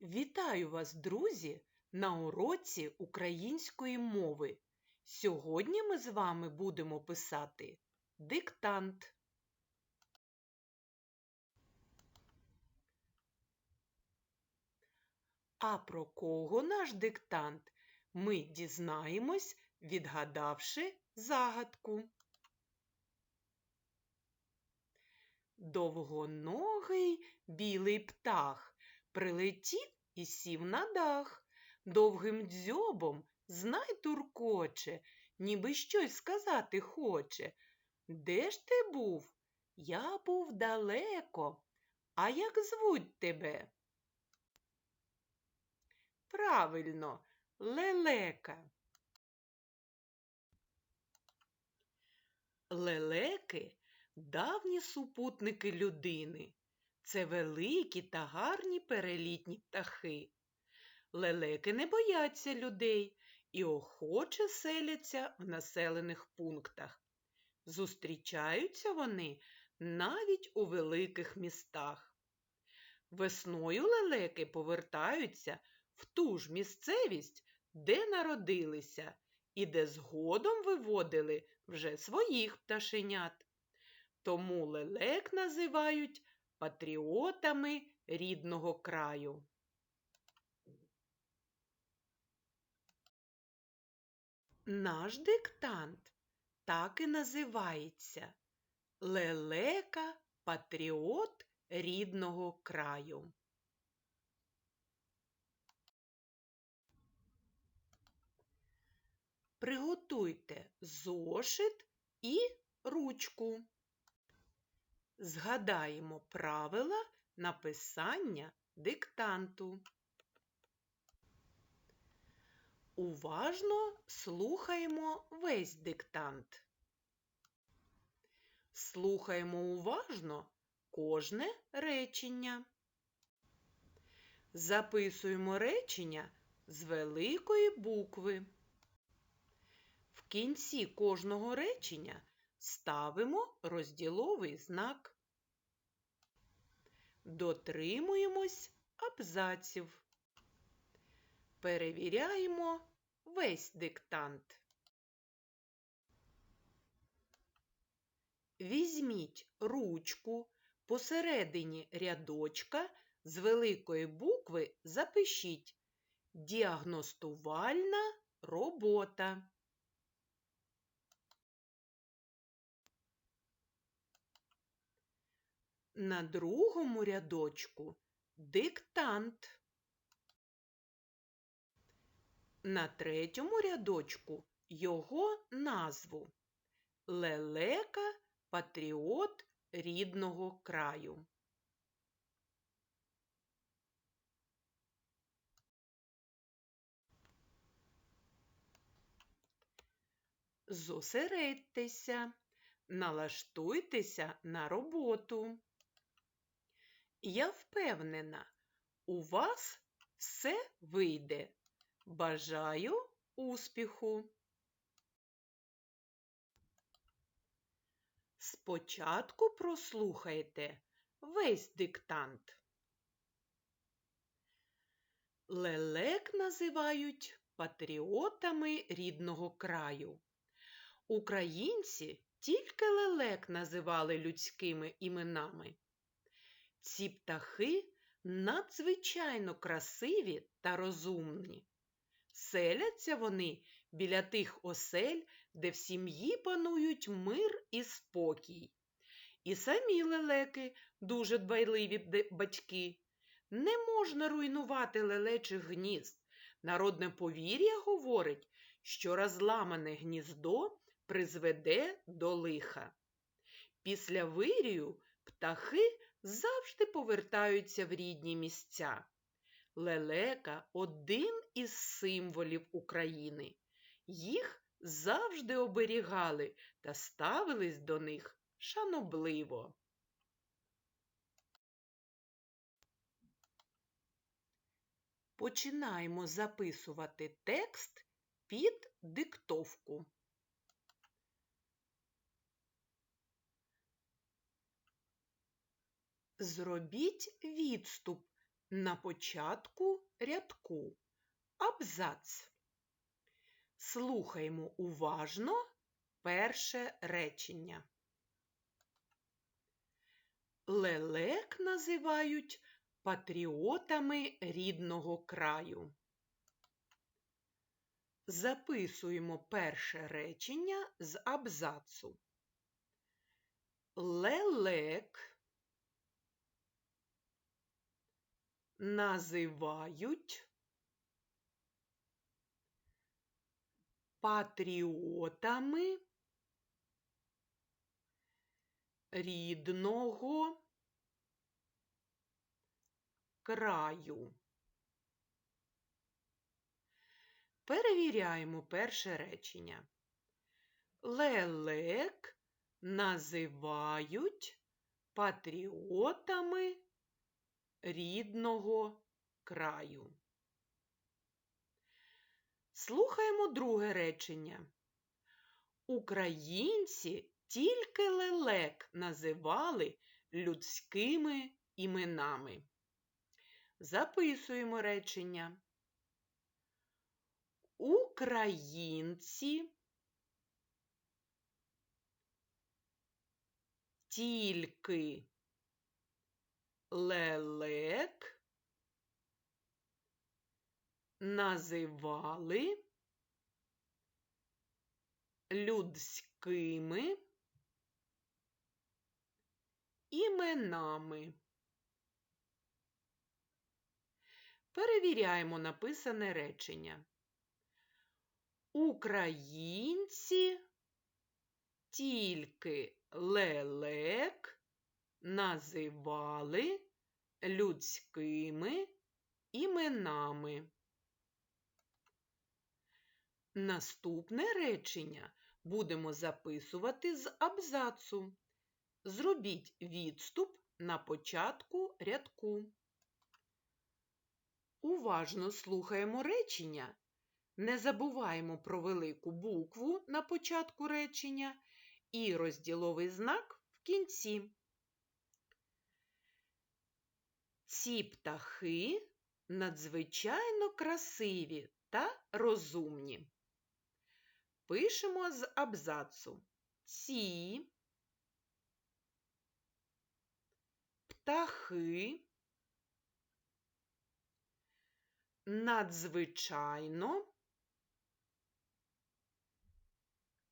Вітаю вас, друзі, на уроці української мови. Сьогодні ми з вами будемо писати диктант. А про кого наш диктант? Ми дізнаємось, відгадавши загадку. Довгоногий білий птах прилетів і сів на дах. Довгим дзьобом знай туркоче, ніби щось сказати хоче. Де ж ти був? Я був далеко. А як звуть тебе? Правильно, лелека. Лелеки давні супутники людини. Це великі та гарні перелітні птахи. Лелеки не бояться людей і охоче селяться в населених пунктах. Зустрічаються вони навіть у великих містах. Весною лелеки повертаються в ту ж місцевість, де народилися і де згодом виводили вже своїх пташенят. Тому лелек називають патріотами рідного краю. Наш диктант так і називається Лелека патріот рідного краю. Приготуйте зошит і ручку. Згадаємо правила написання диктанту. Уважно слухаємо весь диктант. Слухаємо уважно кожне речення. Записуємо речення з великої букви. В кінці кожного речення ставимо розділовий знак. Дотримуємось абзаців. Перевіряємо весь диктант. Візьміть ручку посередині рядочка з великої букви запишіть Діагностувальна робота. На другому рядочку диктант. На третьому рядочку його назву Лелека патріот рідного краю. Зосередьтеся, налаштуйтеся на роботу. Я впевнена, у вас все вийде. Бажаю успіху! Спочатку прослухайте весь диктант. Лелек називають патріотами рідного краю. Українці тільки лелек називали людськими іменами. Ці птахи надзвичайно красиві та розумні. Селяться вони біля тих осель, де в сім'ї панують мир і спокій. І самі лелеки дуже дбайливі батьки. Не можна руйнувати лелечих гнізд. Народне повір'я говорить, що розламане гніздо призведе до лиха. Після вирію птахи завжди повертаються в рідні місця. Лелека один із символів України. Їх завжди оберігали та ставились до них шанобливо. Починаємо записувати текст під диктовку. Зробіть відступ на початку рядку. Абзац. Слухаємо уважно перше речення. Лелек називають патріотами рідного краю. Записуємо перше речення з абзацу. Лелек називають патріотами рідного краю. Перевіряємо перше речення. Лелек називають патріотами рідного краю. Слухаємо друге речення. Українці тільки лелек називали людськими іменами. Записуємо речення. Українці тільки лелек називали людськими іменами. Перевіряємо написане речення. Українці тільки лелек називали людськими іменами. Наступне речення будемо записувати з абзацу. Зробіть відступ на початку рядку. Уважно слухаємо речення. Не забуваємо про велику букву на початку речення і розділовий знак в кінці. Ці птахи надзвичайно красиві та розумні. Пишемо з абзацу. Ці птахи надзвичайно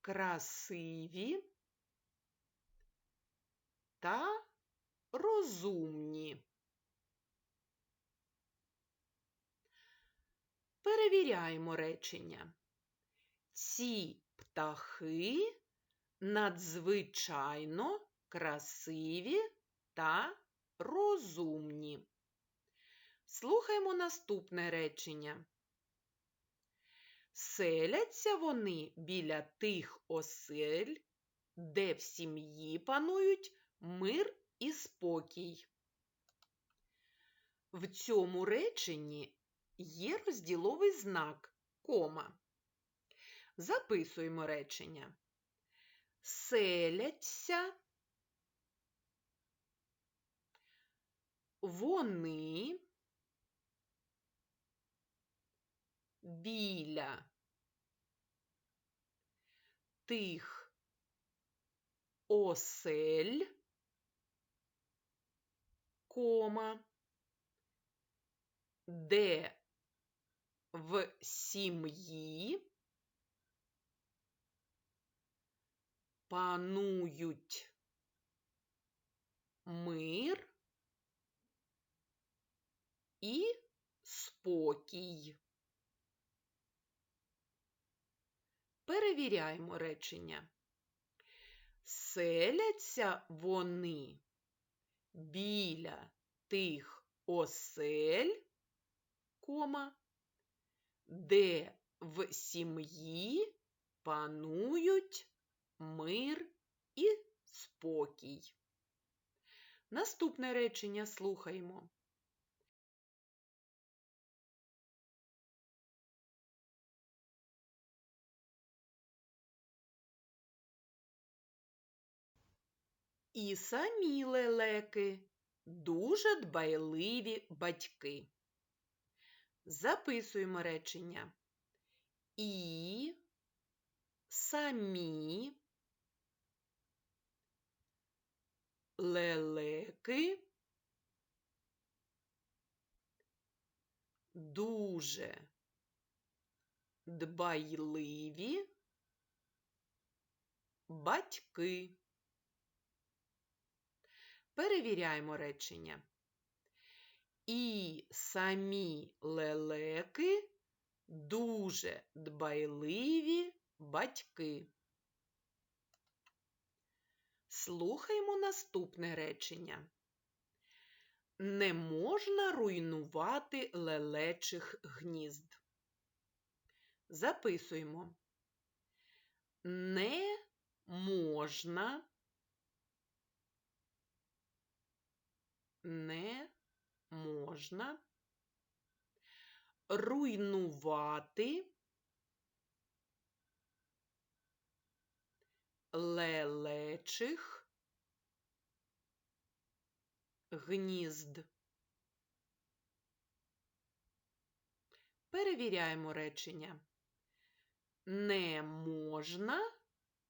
красиві та розумні. Перевіряємо речення. Ці птахи надзвичайно красиві та розумні. Слухаймо наступне речення. Селяться вони біля тих осель, де в сім'ї панують мир і спокій. В цьому реченні є розділовий знак кома. Записуємо речення. Селяться вони біля тих осель, кома, де в сім'ї панують мир і спокій. Перевіряємо речення. Селяться вони біля тих осель, кома, де в сім'ї панують мир і спокій. Наступне речення слухаємо. І самі лелеки дуже дбайливі батьки. Записуємо речення. І самі лелеки дуже дбайливі батьки. Перевіряємо речення. І самі лелеки дуже дбайливі батьки. Слухаймо наступне речення. Не можна руйнувати лелечих гнізд. Записуємо. Не можна не можна руйнувати лелечих гнізд. Перевіряємо речення. Не можна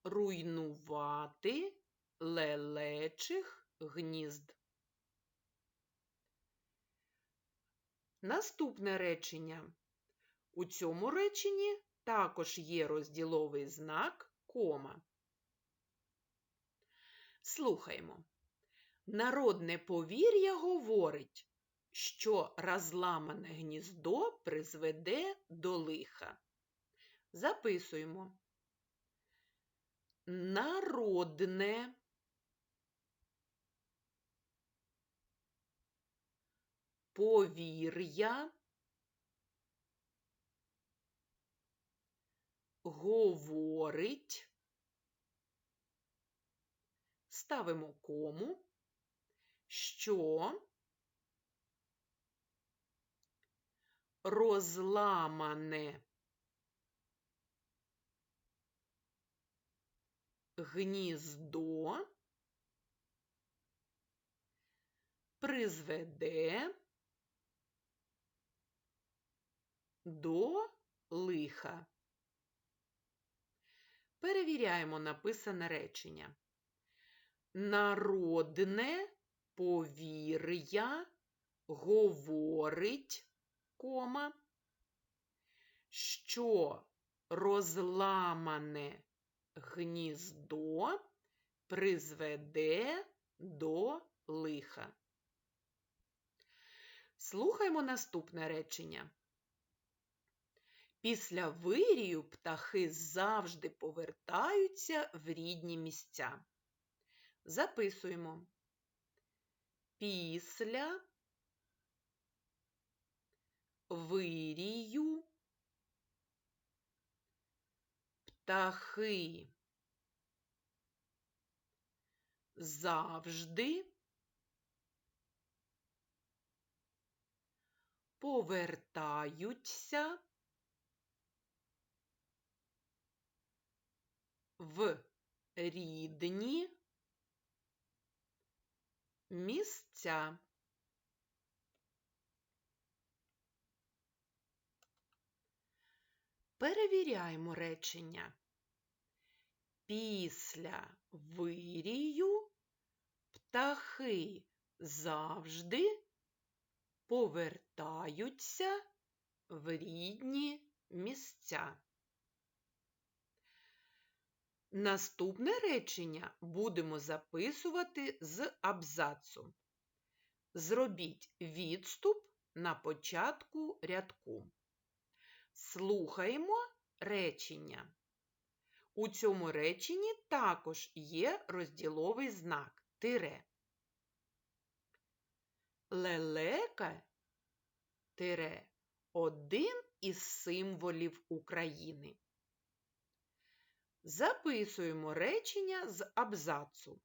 руйнувати лелечих гнізд. Наступне речення. У цьому реченні також є розділовий знак кома. Слухаймо. Народне повір'я говорить, що розламане гніздо призведе до лиха. Записуємо. Народне повір'я говорить, ставимо кому, що розламане гніздо призведе до лиха. Перевіряємо написане речення. Народне повір'я говорить, кома, що розламане гніздо призведе до лиха. Слухаймо наступне речення. Після вирію птахи завжди повертаються в рідні місця. Записуємо. Після вирію птахи завжди повертаються в рідні місця. Перевіряємо речення. Після вирію птахи завжди повертаються в рідні місця. Наступне речення будемо записувати з абзацу. Зробіть відступ на початку рядку. Слухаємо речення. У цьому реченні також є розділовий знак тире. Лелека тире один із символів України. Записуємо речення з абзацу.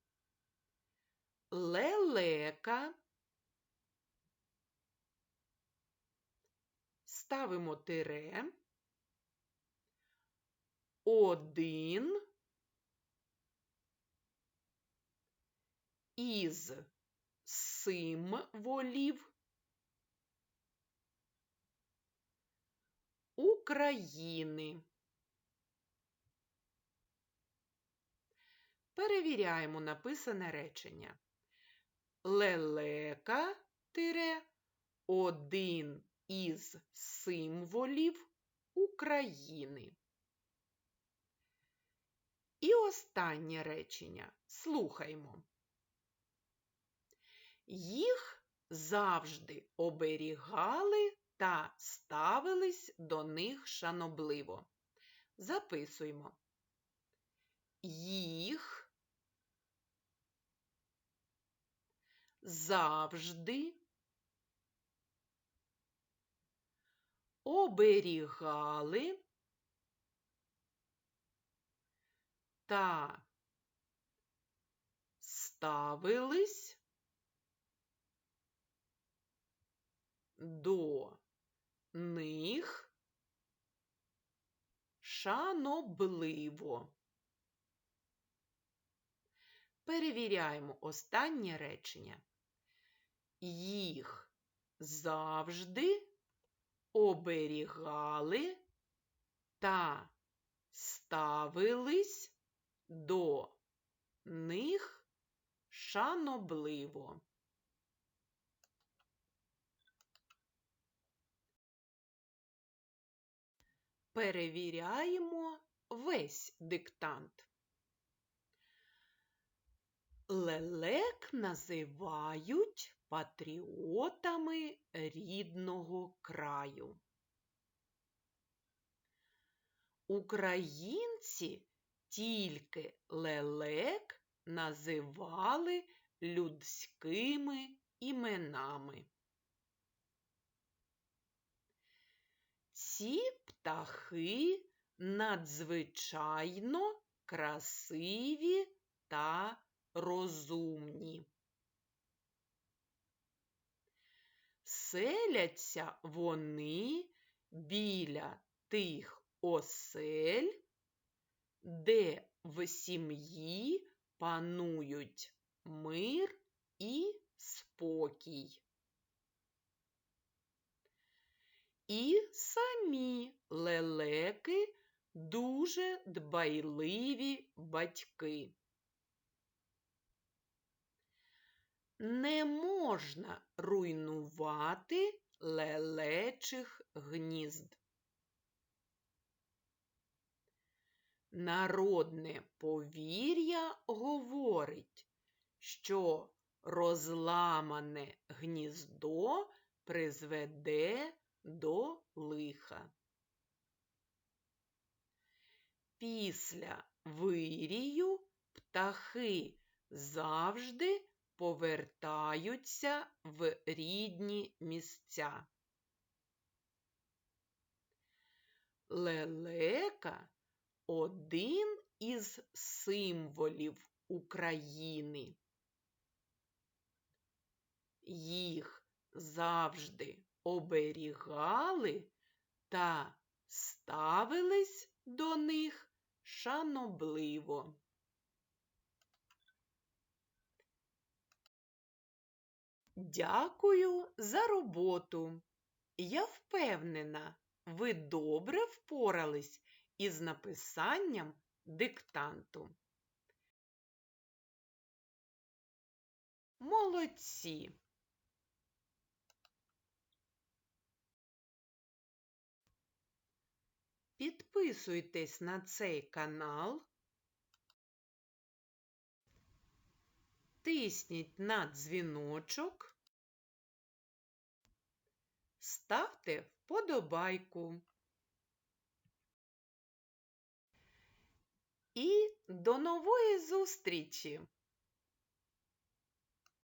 Лелека. Ставимо тире. Один із символів України. Перевіряємо написане речення. Лелека тире один із символів України. І останнє речення. Слухаймо. Їх завжди оберігали та ставились до них шанобливо. Записуємо. Їх завжди оберігали та ставились до них шанобливо. Перевіряємо останнє речення. Їх завжди оберігали та ставились до них шанобливо. Перевіряємо весь диктант. Лелек називають патріотами рідного краю. Українці тільки лелек називали людськими іменами. Ці птахи надзвичайно красиві та розумні. Селяться вони біля тих осель, де в сім'ї панують мир і спокій. І самі лелеки дуже дбайливі батьки. Не можна руйнувати лелечих гнізд. Народне повір'я говорить, що розламане гніздо призведе до лиха. Після вирію птахи завжди повертаються в рідні місця. Лелека один із символів України. Їх завжди оберігали та ставились до них шанобливо. Дякую за роботу. Я впевнена, ви добре впорались із написанням диктанту. Молодці! Підписуйтесь на цей канал, тисніть на дзвіночок, ставте вподобайку. І до нової зустрічі!